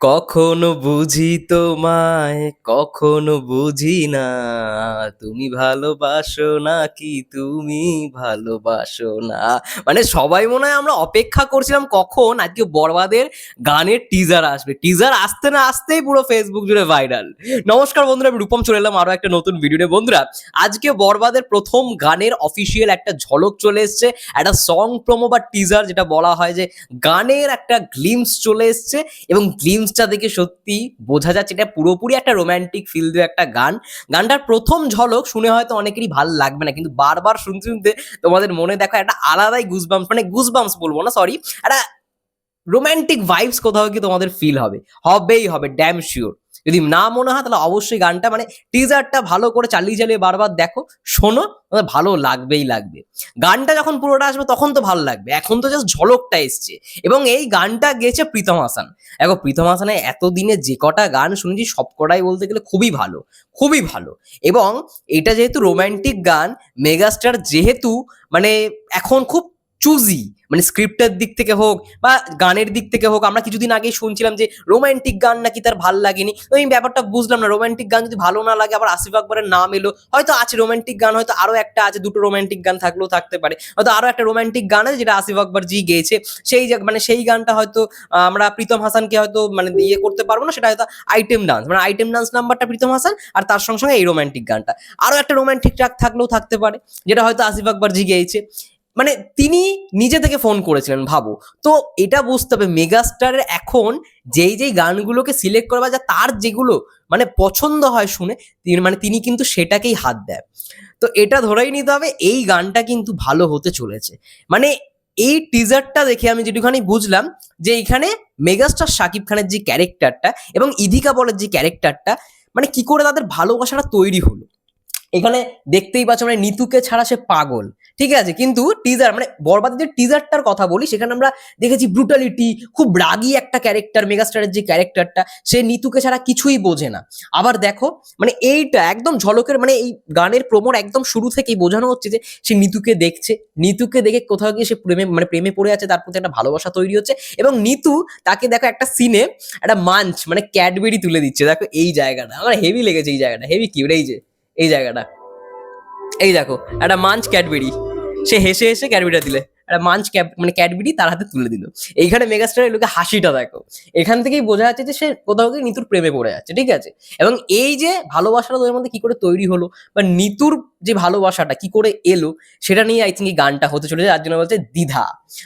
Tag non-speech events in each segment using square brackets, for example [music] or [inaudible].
কখনো বুঝি তোমায়, কখনো বুঝি না। তুমি ভালোবাসো নাকি তুমি ভালোবাসো না? মানে সবাই মনে হয় আমরা অপেক্ষা করছিলাম কখন আজকে বরবাদের গানের টিজার আসবে। টিজার আসতে না আসতেই পুরো ফেসবুক জুড়ে ভাইরাল নমস্কার বন্ধুরা, আমি রূপম চলে এলাম আরও একটা নতুন ভিডিওতে বন্ধুরা, আজকে বরবাদের প্রথম গানের অফিসিয়াল একটা ঝলক চলে এসছে। একটা সং প্রোমো বা টিজার যেটা বলা হয় যে গানের একটা গ্লিমস চলে এসছে এবং গ্লিমসটা দেখে সত্যি বোঝা যাচ্ছে এটা পুরোপুরি একটা রোম্যান্টিক ফিল দিয়ে একটা গান। গানটার প্রথম ঝলক শুনে হয়তো অনেকেরই ভালো লাগবে না, কিন্তু বারবার শুনতে শুনতে তোমাদের মনে দেখো একটা আলাদাই গুজবাম্স মানে গুজবাম্স বলব না সরি একটা রোম্যান্টিক ভাইবস কোথাও কি তোমাদের ফিল হবে। হবেই হবে ড্যাম শিওর যদি না মনে হয় তাহলে অবশ্যই গানটা মানে টিজারটা ভালো করে চালিয়ে চালিয়ে বারবার দেখো, শোনো ভালো লাগবেই লাগবে। গানটা যখন পুরোটা আসবে তখন তো ভালো লাগবে। এখন তো জাস্ট ঝলকটা এসছে। এবং এই গানটা গেয়েছে প্রীতম হাসান। দেখো, প্রীতম হাসানের এতদিনে যে কটা গান শুনেছি সব কটাই বলতে গেলে খুবই ভালো খুবই ভালো। এবং এটা যেহেতু রোমান্টিক গান মেগাস্টার যেহেতু মানে এখন খুব চুজি মানে স্ক্রিপ্টের দিক থেকে হোক বা গানের দিক থেকে হোক, আমরা কিছুদিন আগেই শুনছিলাম যে রোমান্টিক গান নাকি তার ভালো লাগেনি। তো এই ব্যাপারটা বুঝলাম না রোমান্টিক গান যদি ভালো না লাগে, আবার আসিফ আকবরের নাম এলো, হয়তো আছে রোমান্টিক গান, হয়তো আরও একটা আছে, দুটো রোমান্টিক গান থাকলেও থাকতে পারে। হয়তো আরও একটা রোমান্টিক গান আছে যেটা আসিফ আকবর জি গেয়েছে। সেই মানে সেই গানটা হয়তো আমরা প্রীতম হাসানকে হয়তো মানে ইয়ে করতে পারব না, সেটা হয়তো আইটেম ডান্স মানে আইটেম ডান্স নাম্বারটা প্রীতম হাসান আর তার সঙ্গে সঙ্গে এই রোমান্টিক গানটা। আরও একটা রোমান্টিক ট্র্যাক থাকলেও থাকতে পারে, যেটা হয়তো আসিফ আকবর জি গেয়েছে। মানে তিনি নিজে থেকে ফোন করেছিলেন, ভাবো। তো এটা বুঝতে হবে মেগাস্টারের এখন যেই যেই গানগুলোকে সিলেক্ট করে বা তার যেগুলো মানে পছন্দ হয় শুনে, তিনি মানে তিনি কিন্তু সেটাকেই হাত দেয়। তো এটা ধরেই নিতে হবে, এই গানটা কিন্তু ভালো হতে চলেছে। মানে এই টিজারটা দেখে আমি যেটুখানি বুঝলাম, যে এইখানে মেগাস্টার শাকিব খানের যে ক্যারেক্টারটা এবং ইদিকা বলের যে ক্যারেক্টারটা মানে কি করে তাদের ভালোবাসাটা তৈরি হলো। এখানে দেখতেই পাচ্ছ মানে নিতুকে ছাড়া সে পাগল। ঠিক আছে? কিন্তু টিজার মানে বরবাদের যে টিজারটার কথা বলি, সেখানে আমরা দেখেছি ব্রুটালিটি খুব রাগী একটা ক্যারেক্টার মেগাস্টারের যে ক্যারেক্টারটা সে নিতুকে ছাড়া কিছুই বোঝে না। আবার দেখো মানে এইটা একদম ঝলকের মানে এই গানের প্রমোর একদম শুরু থেকেই বোঝানো হচ্ছে যে সে নিতুকে দেখছে। নিতুকে দেখে কোথাও গিয়ে সে প্রেমে মানে প্রেমে পড়ে আছে, তার প্রতি একটা ভালোবাসা তৈরি হচ্ছে এবং নিতু তাকে দেখো একটা সিনে একটা মাঞ্চ মানে ক্যাডবেরি তুলে দিচ্ছে। দেখো এই জায়গাটা, আমার হেভি লেগেছে এই জায়গাটা। হেভি কিউট এই যে এই জায়গাটা। এই দেখো, একটা মাঞ্চ ক্যাডবেরি। সে হেসে হেসে ক্যাডবেরিটা দিলে। একটা মাঞ্চ ক্যাব মানে ক্যাডবেরি তার হাতে তুলে দিল। এইখানে মেগাস্টারের লোকে হাসিটা দেখো। এখান থেকেই বোঝা যাচ্ছে যে সে কোথাও গিয়ে নিতুর প্রেমে পড়ে যাচ্ছে, ঠিক আছে? এবং এই যে ভালোবাসাটা তোদের মধ্যে কি করে তৈরি হলো, বা নিতুর যে ভালোবাসাটা কি করে এলো, সেটা নিয়ে আই থিঙ্ক এই গানটা হতে চলেছে। যার জন্য বলছে দ্বিধা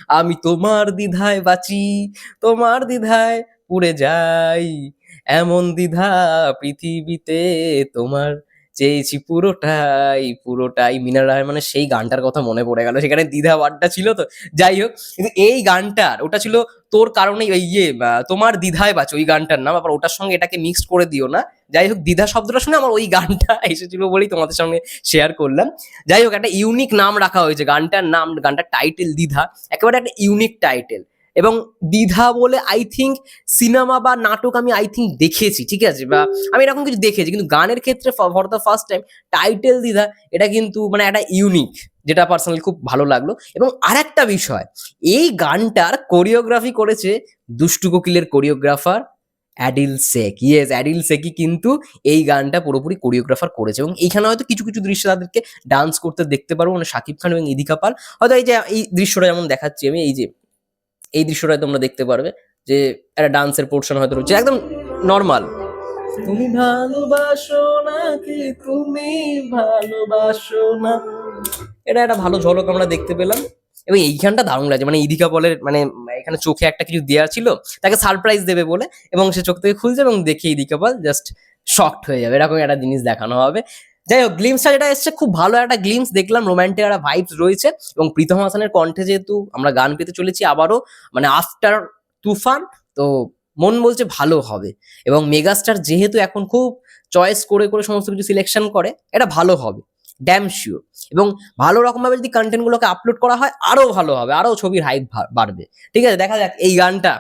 আমি তোমার দ্বিধায় বাঁচি, তোমার দ্বিধায় পুড়ে যাই। এমন দ্বিধা পৃথিবীতে তোমার চেয়েছি পুরোটাই পুরোটাই। মিনার রহমানের সেই গানটার কথা মনে পড়ে গেল। সেখানে দ্বিধা ওয়ার্ডটা ছিল তো। যাই হোক, কিন্তু এই গানটার, ওটা ছিল তোর কারণেই ওই ইয়ে তোমার দ্বিধায় বাঁচ ওই গানটার নাম। আবার ওটার সঙ্গে এটাকে মিক্সড করে দিও না। যাই হোক, দ্বিধা শব্দটা শুনে আমার ওই গানটা [laughs] এসেছিল বলেই তোমাদের সঙ্গে শেয়ার করলাম। যাই হোক, একটা ইউনিক নাম রাখা হয়েছে গানটার নাম, গানটার টাইটেল দ্বিধা। একেবারে একটা ইউনিক টাইটেল এবং দ্বিধা বলে আই থিঙ্ক সিনেমা বা নাটক আমি আই থিঙ্ক দেখেছি, ঠিক আছে? বা আমি এরকম কিছু দেখেছি, কিন্তু গানের ক্ষেত্রে for the first time title দ্বিধা, এটা কিন্তু মানে একটা ইউনিক যেটা পার্সোনালি খুব ভালো লাগল। এবং আরেকটা বিষয়, এই গানটার কোরিওগ্রাফি করেছে দুষ্টু কোকিলের কোরিওগ্রাফার অ্যাডিল শেখ। ইয়েস অ্যাডিল শেখই কিন্তু এই গানটা পুরোপুরি কোরিওগ্রাফার করেছে এবং এইখানে হয়তো কিছু কিছু দৃশ্য তাদেরকে ডান্স করতে দেখতে পারব মানে শাকিব খান এবং ইদিকা পাল। হয়তো এই যে, এই দৃশ্যটা যেমন দেখাচ্ছি আমি, এই যে এই দৃশ্যটা তোমরা দেখতে পারবে যে একটা ডান্সের পোর্শন হয়তো রয়েছে একদম নর্মাল তুমি ভালোবাসো নাকি তুমি ভালোবাসো না? এটা একটা ভালো ঝলক আমরা দেখতে পেলাম। এবং এইখানটা দারুণ লাগছে মানে ইদিকা বলের মানে এখানে চোখে একটা কিছু দেওয়া ছিল তাকে সারপ্রাইজ দেবে বলে এবং সে চোখ থেকে খুলছে এবং দেখে ইদিকা বল জাস্ট শকড হয়ে যাবে। এরকম একটা জিনিস দেখানো হবে। যাই হোক গ্লিমসটা যেটা এসছে, খুব ভালো একটা গ্লিমস দেখলাম রোমান্টিক একটা ভাইবস রয়েছে। এবং প্রীতম হাসানের কণ্ঠে যেহেতু আমরা গান পেতে চলেছি, আবারও মানে আফটার তুফান, তো মন বলছে ভালো হবে। এবং মেগাস্টার যেহেতু এখন খুব চয়েস করে করে সমস্ত কিছু সিলেকশন করে, এটা ভালো হবে ড্যাম শিওর এবং ভালো রকমভাবে যদি কন্টেন্টগুলোকে আপলোড করা হয়, আরও ভালো হবে, আরও ছবির হাইপ বাড়বে। ঠিক আছে, দেখা যাক, এই গানটা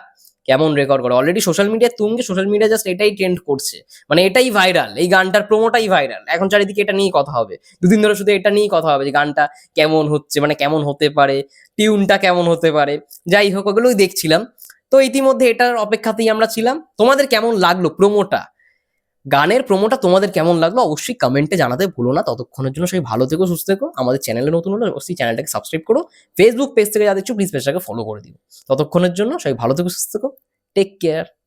কেমন রেকর্ড করে? অলরেডি সোশ্যাল মিডিয়া তুঙ্গে সোশ্যাল মিডিয়া জাস্ট এটাই ট্রেন্ড করছে। মানে এটাই ভাইরাল এই গানটার প্রোমোটাই ভাইরাল এখন চারিদিকে এটা নিয়েই কথা হবে। দুদিন ধরে শুধু এটা নিয়েই কথা হবে যে গানটা কেমন হচ্ছে মানে কেমন হতে পারে টিউনটা কেমন হতে পারে। যাই হোক, ওগুলোই দেখছিলাম। তো ইতিমধ্যে এটার অপেক্ষাতেই আমরা ছিলাম। তোমাদের কেমন লাগল প্রোমোটা গানের প্রোমোটা তোমাদের কেমন লাগল অবশ্যই কমেন্টে জানাতে ভুলো না। ততক্ষণের জন্য সবাই ভালো থেকো, সুস্থ থেকো। আমাদের চ্যানেলে নতুন হলে অবশ্যই চ্যানেলটাকে সাবস্ক্রাইব করো। ফেসবুক পেজ থেকে যা দেখছ প্লিজ পেজটাকে ফলো করে দিও। ততক্ষণের জন্য সবাই ভালো থেকো, সুস্থ থেকো। Take care